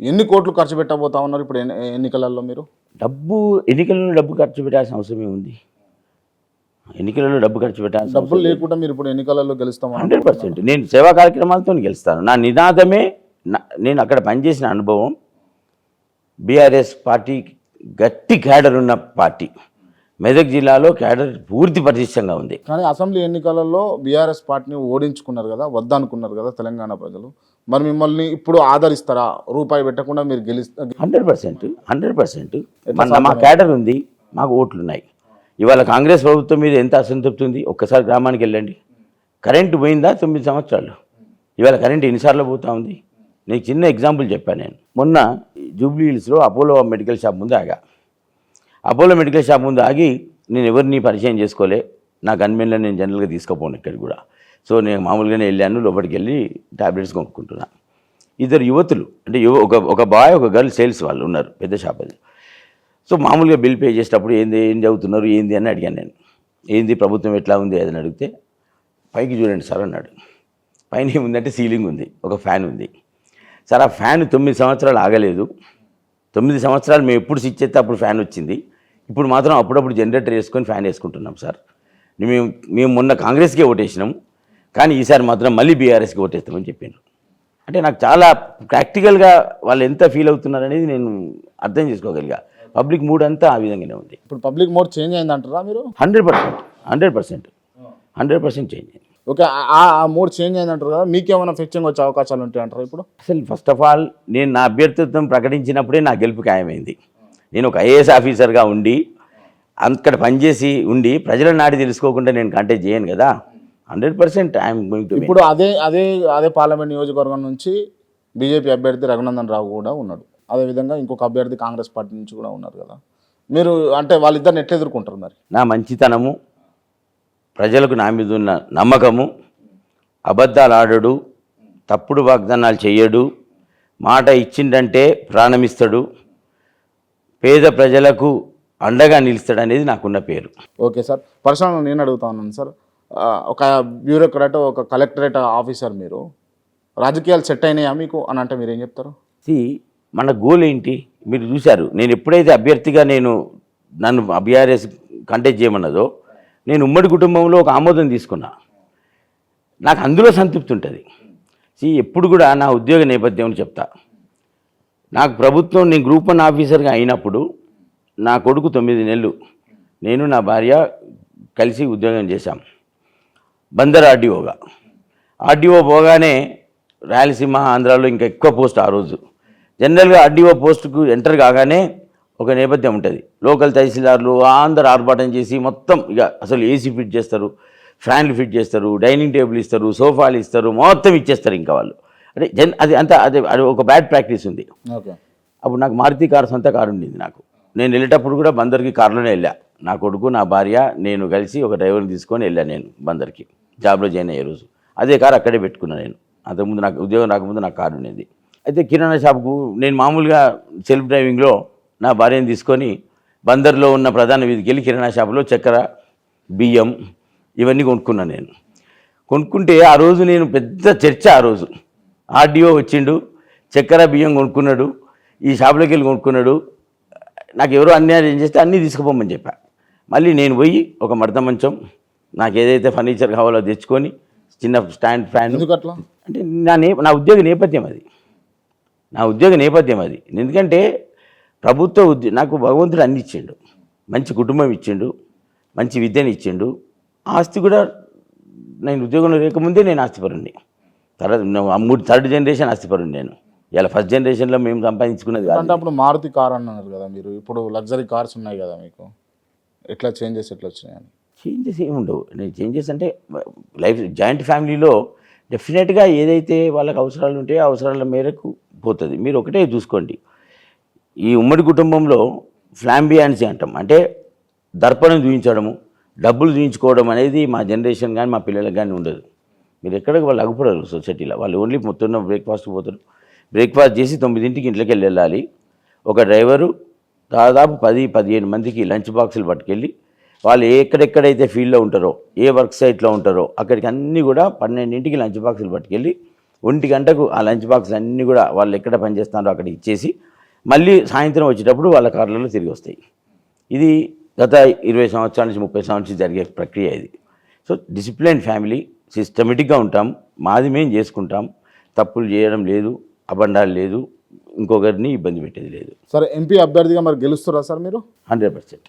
ఎన్ని కోట్లు ఖర్చు పెట్టబోతా ఉన్నారు ఇప్పుడు ఎన్ని- ఎన్నికలలో మీరు? డబ్బు ఎన్నికలలో డబ్బు ఖర్చు పెట్టాల్సిన అవసరం ఏముంది ఎన్నికలలో డబ్బు ఖర్చు పెట్టాల్సిన డబ్బులు లేకుండా మీరు ఇప్పుడు ఎన్నికలలో గెలుస్తామని హండ్రెడ్ పర్సెంట్. నేను సేవా కార్యక్రమాలతో గెలుస్తాను. నా నినాదమే నేను అక్కడ పనిచేసిన అనుభవం. బీఆర్ఎస్ పార్టీ గట్టి క్యాడర్ ఉన్న పార్టీ. మెదక్ జిల్లాలో క్యాడర్ పూర్తి పటిష్టంగా ఉంది. కానీ అసెంబ్లీ ఎన్నికలలో బీఆర్ఎస్ పార్టీని ఓడించుకున్నారు కదా వద్దనుకున్నారు కదా తెలంగాణ ప్రజలు. మరి మిమ్మల్ని ఇప్పుడు ఆదరిస్తారా? రూపాయి పెట్టకుండా మీరు గెలిస్తా హండ్రెడ్ పర్సెంట్ హండ్రెడ్ పర్సెంట్. మన మా క్యాడర్ ఉంది మాకు ఓట్లు ఉన్నాయి ఇవాళ కాంగ్రెస్ ప్రభుత్వం మీద ఎంత అసంతృప్తి ఉంది? ఒక్కసారి గ్రామానికి వెళ్ళండి. కరెంటు పోయిందా తొమ్మిది సంవత్సరాలు? ఇవాళ కరెంట్ ఎన్నిసార్లు పోతా ఉంది? నీకు చిన్న ఎగ్జాంపుల్ చెప్పాను నేను. మొన్న జూబ్లీ హిల్స్లో అపోలో మెడికల్ షాప్ ముందు ఆగా అపోలో మెడికల్ షాప్ ముందు ఆగి నేను ఎవరిని పరిచయం చేసుకోలే. నా గన్మెన్లో నేను జనరల్గా తీసుకుపోను ఇక్కడికి కూడా. సో నేను మామూలుగానే వెళ్ళాను లోపలికి వెళ్ళి టాబ్లెట్స్ కొనుక్కుంటున్నా. ఇద్దరు యువతులు అంటే యువ ఒక ఒక బాయ్ ఒక గర్ల్ సేల్స్ వాళ్ళు ఉన్నారు పెద్ద షాప్ అది. సో మామూలుగా బిల్ పే చేసేటప్పుడు ఏంది ఏం చదువుతున్నారు ఏంది అని అడిగాను నేను. ఏంది ప్రభుత్వం ఎట్లా ఉంది అని అడిగితే పైకి చూడండి సార్ అన్నాడు. పైన ఏముందంటే సీలింగ్ ఉంది ఒక ఫ్యాన్ ఉంది. సార్ ఆ ఫ్యాన్ తొమ్మిది సంవత్సరాలు ఆగలేదు. తొమ్మిది సంవత్సరాలు మేము ఎప్పుడు స్విచ్ చేస్తే అప్పుడు ఫ్యాన్ వచ్చింది. ఇప్పుడు మాత్రం అప్పుడప్పుడు జనరేటర్ వేసుకొని ఫ్యాన్ వేసుకుంటున్నాం సార్. మేము మేము మొన్న కాంగ్రెస్కే ఓటేసినాం. కానీ ఈసారి మాత్రం మళ్ళీ బీఆర్ఎస్కి ఓటేస్తామని చెప్పాను అంటే నాకు చాలా ప్రాక్టికల్గా వాళ్ళు ఎంత ఫీల్ అవుతున్నారు అనేది నేను అర్థం చేసుకోగలిగా. పబ్లిక్ మూడ్ అంతా ఆ విధంగానే ఉంది. ఇప్పుడు పబ్లిక్ మోడ్ చేంజ్ అయిందంటారా మీరు? Hundred percent hundred percent hundred percent change అయింది. ఓకే ఆ ఆ మూడ్ చేంజ్ అయిందంటారు కదా మీకేమైనా ఫెక్చింగ్ వచ్చే అవకాశాలు ఉంటాయి అంటారా ఇప్పుడు? అసలు ఫస్ట్ ఆఫ్ ఆల్ నేను నా అభ్యర్థిత్వం ప్రకటించినప్పుడే నా గెలుపు ఖాయమైంది. నేను ఒక ఐఏఎస్ ఆఫీసర్గా ఉండి అక్కడ పనిచేసి ఉండి ప్రజల నాడి తెలుసుకోకుండా నేను కంటెక్ట్ చేయను కదా. Hundred percent I'm going to ఇప్పుడు అదే అదే అదే పార్లమెంట్ నియోజకవర్గం నుంచి బీజేపీ అభ్యర్థి రఘునందన్ రావు కూడా ఉన్నాడు. అదేవిధంగా ఇంకొక అభ్యర్థి కాంగ్రెస్ పార్టీ నుంచి కూడా ఉన్నారు కదా. మీరు అంటే వాళ్ళిద్దరిని ఎట్లా ఎదుర్కొంటారు మరి? నా మంచితనము ప్రజలకు నా మీద ఉన్న నమ్మకము అబద్ధాలు ఆడడు తప్పుడు వాగ్దానాలు చేయడు మాట ఇచ్చిండంటే ప్రాణమిస్తాడు పేద ప్రజలకు అండగా నిలుస్తాడు అనేది నాకున్న పేరు. Okay sir. పర్సనల్ నేను అడుగుతా ఉన్నాను సార్. ఒక బ్యూరోక్రాట్ ఒక కలెక్టరేట్ ఆఫీసర్ మీరు. రాజకీయాలు సెట్ అయినాయా మీకు? అని అంటే మీరు ఏం చెప్తారు? మన గోల్ ఏంటి? మీరు చూశారు. నేను ఎప్పుడైతే అభ్యర్థిగా నేను నన్ను బీఆర్ఎస్ కంటెక్ట్ చేయమన్నదో నేను ఉమ్మడి కుటుంబంలో ఒక ఆమోదం తీసుకున్నా. నాకు అందులో సంతృప్తి ఉంటుంది. See, ఎప్పుడు కూడా నా ఉద్యోగ నేపథ్యం చెప్తా. నాకు ప్రభుత్వం నేను గ్రూప్ వన్ ఆఫీసర్గా అయినప్పుడు నా కొడుకు తొమ్మిది నెలలు. నేను నా భార్య కలిసి ఉద్యోగం చేశాం. బందర్ ఆర్డీఓగా. ఆర్డీఓ పోగానే రాయలసీమ ఆంధ్రాలో ఇంకా ఎక్కువ పోస్ట్ ఆ రోజు. జనరల్గా ఆర్డీఓ పోస్టుకు ఎంటర్ కాగానే ఒక నేపథ్యం ఉంటుంది. లోకల్ తహసీల్దార్లు అందరు ఆర్భాటం చేసి మొత్తం ఇక అసలు ఏసీ ఫిట్ చేస్తారు ఫ్యాన్లు ఫిట్ చేస్తారు డైనింగ్ టేబుల్ ఇస్తారు సోఫాలు ఇస్తారు మొత్తం ఇచ్చేస్తారు ఇంకా వాళ్ళు. అంటే జన్ అది అంత అది అది ఒక బ్యాడ్ ప్రాక్టీస్ ఉంది. ఓకే. అప్పుడు నాకు మారుతి కారు సొంత కారు ఉండింది నాకు. నేను వెళ్ళేటప్పుడు కూడా బందర్కి కారులోనే వెళ్ళా. నా కొడుకు నా భార్య నేను కలిసి ఒక డ్రైవర్ని తీసుకొని వెళ్ళా నేను బందర్కి. జాబ్లో జాయిన్ అయ్యే రోజు. అదే కారు అక్కడే పెట్టుకున్నాను నేను. అంతకుముందు నాకు ఉద్యోగం రాకముందు నాకు కారు ఉండేది. అయితే కిరాణా షాప్కు నేను మామూలుగా సెల్ఫ్ డ్రైవింగ్లో నా భార్యను తీసుకొని బందర్లో ఉన్న ప్రధాన వీధికి వెళ్ళి కిరాణా షాపులో చక్కెర బియ్యం ఇవన్నీ కొనుక్కున్నాను నేను. కొనుక్కుంటే ఆ రోజు నేను పెద్ద చర్చ ఆ రోజు. ఆర్డీఓ వచ్చిండు చక్కెర బియ్యం కొనుక్కున్నాడు ఈ షాపులోకి వెళ్ళి కొనుక్కున్నాడు. నాకు ఎవరో అన్యాయం చేస్తే అన్నీ తీసుకుపోమని చెప్పా. మళ్ళీ నేను పోయి ఒక మడత మంచం నాకు ఏదైతే ఫర్నిచర్ కావాలో తెచ్చుకొని చిన్న స్టాండ్ ఫ్యాన్ అంటే నా నే నా ఉద్యోగ నేపథ్యం అది. నా ఉద్యోగ నేపథ్యం అది. ఎందుకంటే ప్రభుత్వ ఉద్యో నాకు భగవంతుడు అన్ని ఇచ్చిండు. మంచి కుటుంబం ఇచ్చిండు మంచి విద్యను ఇచ్చిండు. ఆస్తి కూడా నేను ఉద్యోగంలో లేకముందే నేను ఆస్తిపరుణ్ణి. తర్వాత మూడు థర్డ్ జనరేషన్ ఆస్తిపరుణ్ణి నేను. ఇలా ఫస్ట్ జనరేషన్లో మేము సంపాదించుకున్నది కాదు. అంటే అప్పుడు మారుతి కార్ అన్నారు కదా మీరు. ఇప్పుడు లగ్జరీ కార్స్ ఉన్నాయి కదా మీకు. ఎట్లా చేంజెస్ ఎట్లా వచ్చినాయని చేంజెస్ ఏమి ఉండవు. నేను చేంజెస్ అంటే లైఫ్ జాయింట్ ఫ్యామిలీలో డెఫినెట్గా ఏదైతే వాళ్ళకి అవసరాలు ఉంటాయో అవసరాల మేరకు పోతుంది. మీరు ఒకటే చూసుకోండి. ఈ ఉమ్మడి కుటుంబంలో ఫ్లాంబియాన్సీ అంటాం. అంటే దర్పణం చూపించడము డబ్బులు చూయించుకోవడం అనేది మా జనరేషన్ కానీ మా పిల్లలకు కానీ ఉండదు. మీరు ఎక్కడికి వాళ్ళు అగుపడరు సొసైటీలో. వాళ్ళు ఓన్లీ మొత్తం బ్రేక్ఫాస్ట్ పోతారు. బ్రేక్ఫాస్ట్ చేసి తొమ్మిదింటికి ఇంట్లోకి వెళ్ళి వెళ్ళాలి. ఒక డ్రైవరు దాదాపు పది పదిహేను మందికి లంచ్ బాక్సులు పట్టుకెళ్ళి వాళ్ళు ఎక్కడెక్కడైతే ఫీల్డ్లో ఉంటారో ఏ వర్క్ సైట్లో ఉంటారో అక్కడికి అన్నీ కూడా పన్నెండింటికి లంచ్ బాక్సులు పట్టుకెళ్ళి ఒంటి గంటకు ఆ లంచ్ బాక్స్ అన్నీ కూడా వాళ్ళు ఎక్కడ పనిచేస్తున్నారో అక్కడ ఇచ్చేసి మళ్ళీ సాయంత్రం వచ్చేటప్పుడు వాళ్ళ కార్లలో తిరిగి వస్తాయి. ఇది గత ఇరవై సంవత్సరాల నుంచి ముప్పై సంవత్సరాల నుంచి జరిగే ప్రక్రియ ఇది. సో డిసిప్లిన్ ఫ్యామిలీ సిస్టమేటిక్గా ఉంటాం. మాది మేము చేసుకుంటాం. తప్పులు చేయడం లేదు. అబండాలు లేదు. ఇంకొకరిని ఇబ్బంది పెట్టేది లేదు. సరే ఎంపీ అభ్యర్థిగా మరి గెలుస్తారా సార్ మీరు? Hundred percent.